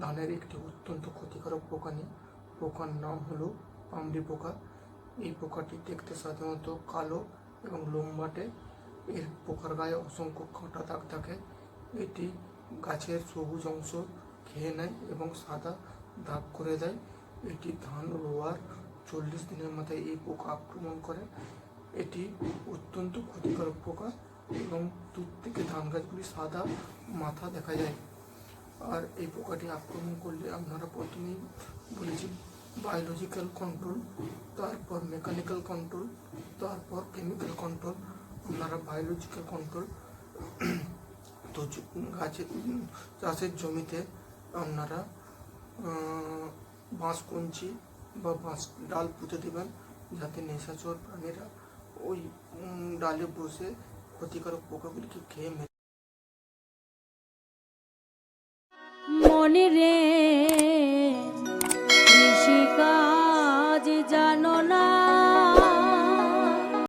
ধানের একটি অত্যন্ত ক্ষতিকারক পোকা নিয়ে পোকার নাম হলো পামড়ি পোকা। এই পোকাটি দেখতে সাধারণত কালো এবং লম্বাটে। এর পোকার গায়ে অসংখ্য কাঁটা দাগ থাকে। এটি গাছের সবুজ অংশ খেয়ে নেয় এবং সাদা দাগ করে দেয়। এটি ধান রোয়ার চল্লিশ দিনের মাথায় এই পোকা আক্রমণ করে। এটি অত্যন্ত ক্ষতিকারক পোকা এবং দূর থেকে ধান গাছগুলি সাদা মাথা দেখা যায়। আর এই পোকাটি আক্রমণ করলে আপনারা প্রথমেই বলেছি বায়োলজিক্যাল কন্ট্রোল তারপর মেকানিক্যাল কন্ট্রোল তারপর কেমিক্যাল কন্ট্রোল আপনারা বায়োলজিক্যাল কন্ট্রোল তো জ- গাছের উম, চাষের জমিতে আপনারা আহ, বাঁশ কঞ্চি বা বাঁশ ডাল পুঁতে দেবেন যাতে নেশাচর প্রাণীরা ওই উম, ডালে বসে ক্ষতিকারক পোকাগুলিকে খেয়ে মনে রে কৃষিকাজ জানো না।